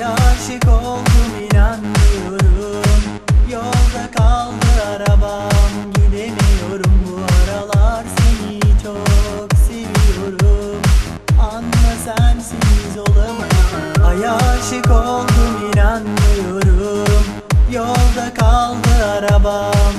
Dünyaya aşık oldum inanmıyorum. Yolda kaldı arabam gidemiyorum. Bu aralar seni çok seviyorum. Anla sensiz olamam Aya aşık oldum inanmıyorum. Yolda kaldı arabam.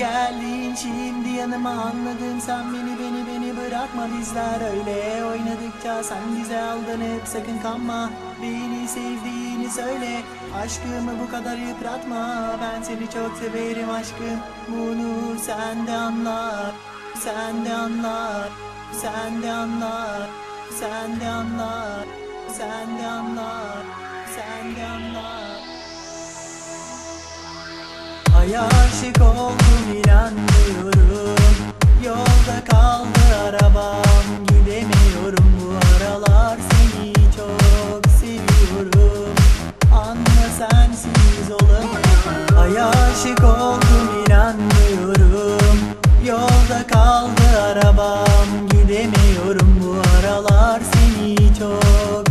Geldin şimdi yanıma anladım sen beni beni beni bırakma bizler. Öyle oynadıkça sen bize aldanıp sakın kanma. Beni sevdiğini söyle aşkımı bu kadar yıpratma. Ben seni çok severim aşkım bunu sen de anla Sen de anla sen de anla sen de anla sen de anla Ay aşık oldum inanmıyorum. Yolda kaldı arabam Gidemiyorum. Bu aralar Seni çok seviyorum. Anla sensiz olamıyorum. Ay aşık oldum inanmıyorum. Yolda kaldı arabam Gidemiyorum. Bu aralar Seni çok